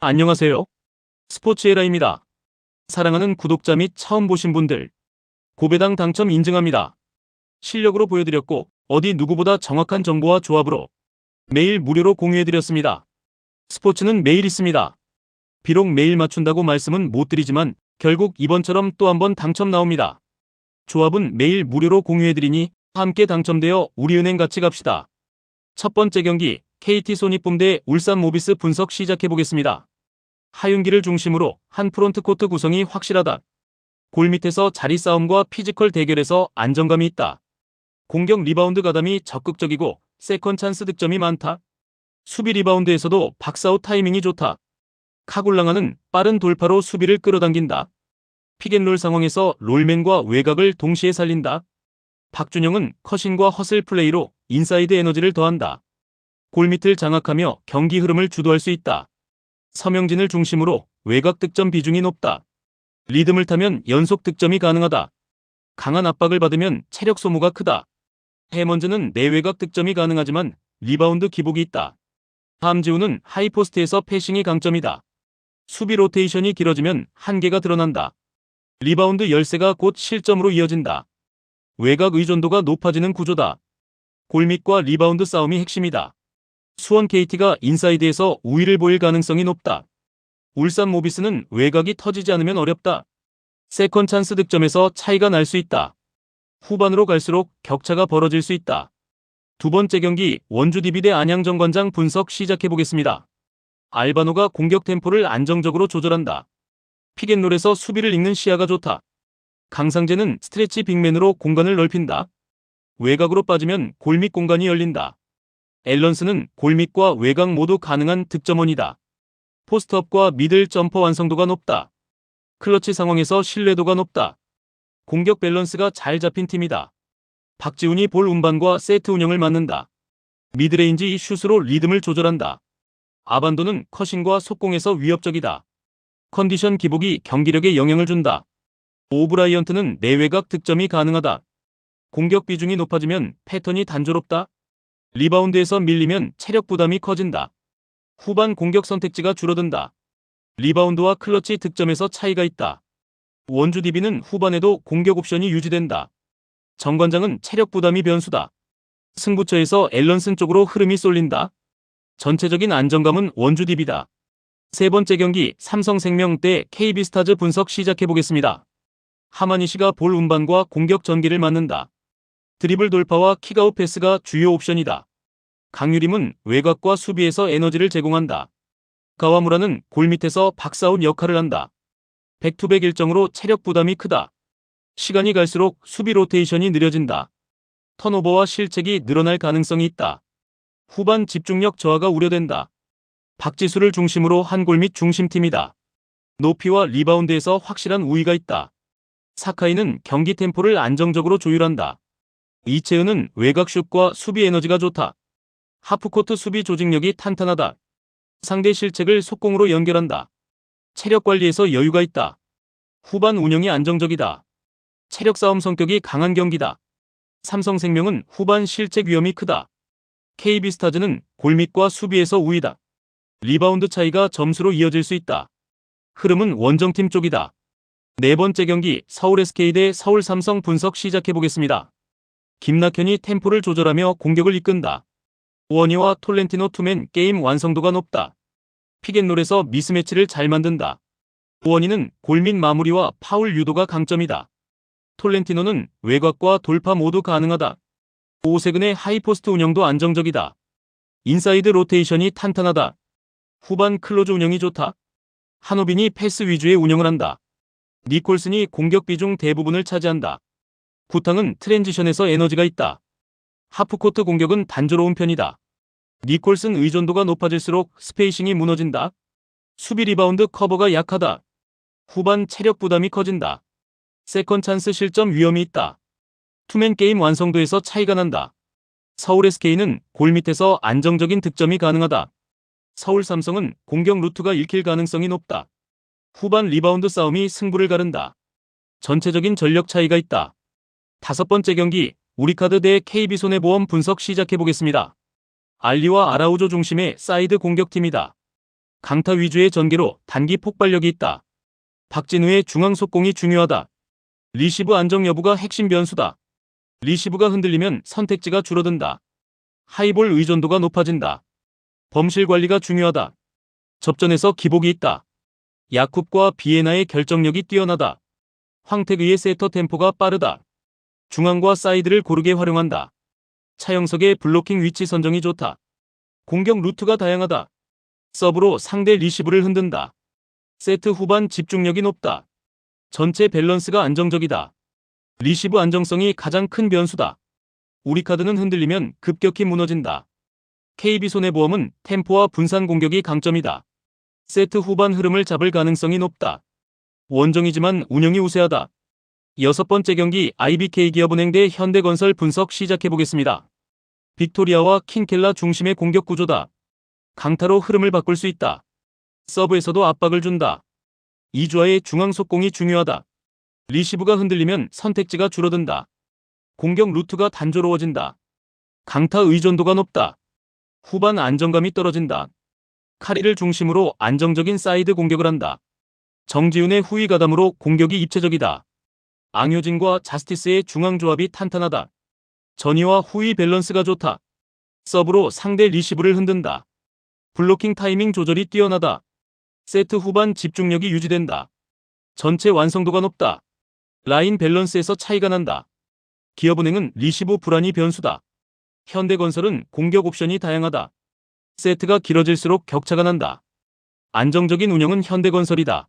안녕하세요. 스포츠에라입니다. 사랑하는 구독자 및 처음 보신 분들, 고배당 당첨 인증합니다. 실력으로 보여드렸고, 어디 누구보다 정확한 정보와 조합으로 매일 무료로 공유해드렸습니다. 스포츠는 매일 있습니다. 비록 매일 맞춘다고 말씀은 못 드리지만, 결국 이번처럼 또 한 번 당첨 나옵니다. 조합은 매일 무료로 공유해드리니 함께 당첨되어 우리은행 같이 갑시다. 첫 번째 경기 KT 손익붐 대 울산 모비스 분석 시작해보겠습니다. 하윤기를 중심으로 한 프론트 코트 구성이 확실하다. 골 밑에서 자리 싸움과 피지컬 대결에서 안정감이 있다. 공격 리바운드 가담이 적극적이고 세컨 찬스 득점이 많다. 수비 리바운드에서도 박사우 타이밍이 좋다. 카굴랑아는 빠른 돌파로 수비를 끌어당긴다. 픽앤롤 상황에서 롤맨과 외곽을 동시에 살린다. 박준영은 컷신과 허슬 플레이로 인사이드 에너지를 더한다. 골밑을 장악하며 경기 흐름을 주도할 수 있다. 서명진을 중심으로 외곽 득점 비중이 높다. 리듬을 타면 연속 득점이 가능하다. 강한 압박을 받으면 체력 소모가 크다. 해먼즈는 내외곽 득점이 가능하지만 리바운드 기복이 있다. 함지우는 하이포스트에서 패싱이 강점이다. 수비 로테이션이 길어지면 한계가 드러난다. 리바운드 열세가 곧 실점으로 이어진다. 외곽 의존도가 높아지는 구조다. 골밑과 리바운드 싸움이 핵심이다. 수원 KT가 인사이드에서 우위를 보일 가능성이 높다. 울산 모비스는 외곽이 터지지 않으면 어렵다. 세컨 찬스 득점에서 차이가 날 수 있다. 후반으로 갈수록 격차가 벌어질 수 있다. 두 번째 경기 원주 DB 대 안양 정관장 분석 시작해보겠습니다. 알바노가 공격 템포를 안정적으로 조절한다. 픽앤롤에서 수비를 읽는 시야가 좋다. 강상재는 스트레치 빅맨으로 공간을 넓힌다. 외곽으로 빠지면 골밑 공간이 열린다. 앨런스는 골밑과 외곽 모두 가능한 득점원이다. 포스트업과 미들 점퍼 완성도가 높다. 클러치 상황에서 신뢰도가 높다. 공격 밸런스가 잘 잡힌 팀이다. 박지훈이 볼 운반과 세트 운영을 맡는다. 미드레인지 슛으로 리듬을 조절한다. 아반도는 컷신과 속공에서 위협적이다. 컨디션 기복이 경기력에 영향을 준다. 오브라이언트는 내외곽 득점이 가능하다. 공격 비중이 높아지면 패턴이 단조롭다. 리바운드에서 밀리면 체력 부담이 커진다. 후반 공격 선택지가 줄어든다. 리바운드와 클러치 득점에서 차이가 있다. 원주 DB는 후반에도 공격 옵션이 유지된다. 정관장은 체력 부담이 변수다. 승부처에서 앨런슨 쪽으로 흐름이 쏠린다. 전체적인 안정감은 원주 DB다. 세 번째 경기 삼성생명 대 KB스타즈 분석 시작해보겠습니다. 하마니시가 볼 운반과 공격 전개를 맡는다. 드리블 돌파와 킥아웃 패스가 주요 옵션이다. 강유림은 외곽과 수비에서 에너지를 제공한다. 가와무라는 골밑에서 박사운 역할을 한다. 백투백 일정으로 체력 부담이 크다. 시간이 갈수록 수비 로테이션이 느려진다. 턴오버와 실책이 늘어날 가능성이 있다. 후반 집중력 저하가 우려된다. 박지수를 중심으로 한 골밑 중심팀이다. 높이와 리바운드에서 확실한 우위가 있다. 사카이는 경기 템포를 안정적으로 조율한다. 이채은은 외곽슛과 수비 에너지가 좋다. 하프코트 수비 조직력이 탄탄하다. 상대 실책을 속공으로 연결한다. 체력 관리에서 여유가 있다. 후반 운영이 안정적이다. 체력 싸움 성격이 강한 경기다. 삼성생명은 후반 실책 위험이 크다. KB스타즈는 골밑과 수비에서 우위다. 리바운드 차이가 점수로 이어질 수 있다. 흐름은 원정팀 쪽이다. 네 번째 경기 서울 SK 대 서울 삼성 분석 시작해보겠습니다. 김낙현이 템포를 조절하며 공격을 이끈다. 원희와 톨렌티노 투맨 게임 완성도가 높다. 픽앤롤에서 미스매치를 잘 만든다. 원희는 골밑 마무리와 파울 유도가 강점이다. 톨렌티노는 외곽과 돌파 모두 가능하다. 오세근의 하이포스트 운영도 안정적이다. 인사이드 로테이션이 탄탄하다. 후반 클로즈 운영이 좋다. 한호빈이 패스 위주의 운영을 한다. 니콜슨이 공격 비중 대부분을 차지한다. 구탕은 트랜지션에서 에너지가 있다. 하프코트 공격은 단조로운 편이다. 니콜슨 의존도가 높아질수록 스페이싱이 무너진다. 수비 리바운드 커버가 약하다. 후반 체력 부담이 커진다. 세컨 찬스 실점 위험이 있다. 투맨 게임 완성도에서 차이가 난다. 서울 SK는 골 밑에서 안정적인 득점이 가능하다. 서울 삼성은 공격 루트가 읽힐 가능성이 높다. 후반 리바운드 싸움이 승부를 가른다. 전체적인 전력 차이가 있다. 다섯 번째 경기 우리카드 대 KB손해보험 분석 시작해보겠습니다. 알리와 아라우조 중심의 사이드 공격팀이다. 강타 위주의 전개로 단기 폭발력이 있다. 박진우의 중앙 속공이 중요하다. 리시브 안정 여부가 핵심 변수다. 리시브가 흔들리면 선택지가 줄어든다. 하이볼 의존도가 높아진다. 범실 관리가 중요하다. 접전에서 기복이 있다. 야쿱과 비에나의 결정력이 뛰어나다. 황태규의 세터 템포가 빠르다. 중앙과 사이드를 고르게 활용한다. 차영석의 블로킹 위치 선정이 좋다. 공격 루트가 다양하다. 서브로 상대 리시브를 흔든다. 세트 후반 집중력이 높다. 전체 밸런스가 안정적이다. 리시브 안정성이 가장 큰 변수다. 우리 카드는 흔들리면 급격히 무너진다. KB손해보험은 템포와 분산 공격이 강점이다. 세트 후반 흐름을 잡을 가능성이 높다. 원정이지만 운영이 우세하다. 여섯 번째 경기 IBK 기업은행 대 현대건설 분석 시작해보겠습니다. 빅토리아와 킹켈라 중심의 공격 구조다. 강타로 흐름을 바꿀 수 있다. 서브에서도 압박을 준다. 이주아의 중앙 속공이 중요하다. 리시브가 흔들리면 선택지가 줄어든다. 공격 루트가 단조로워진다. 강타 의존도가 높다. 후반 안정감이 떨어진다. 카리를 중심으로 안정적인 사이드 공격을 한다. 정지훈의 후위 가담으로 공격이 입체적이다. 앙효진과 자스티스의 중앙 조합이 탄탄하다. 전위와 후위 밸런스가 좋다. 서브로 상대 리시브를 흔든다. 블로킹 타이밍 조절이 뛰어나다. 세트 후반 집중력이 유지된다. 전체 완성도가 높다. 라인 밸런스에서 차이가 난다. 기업은행은 리시브 불안이 변수다. 현대건설은 공격 옵션이 다양하다. 세트가 길어질수록 격차가 난다. 안정적인 운영은 현대건설이다.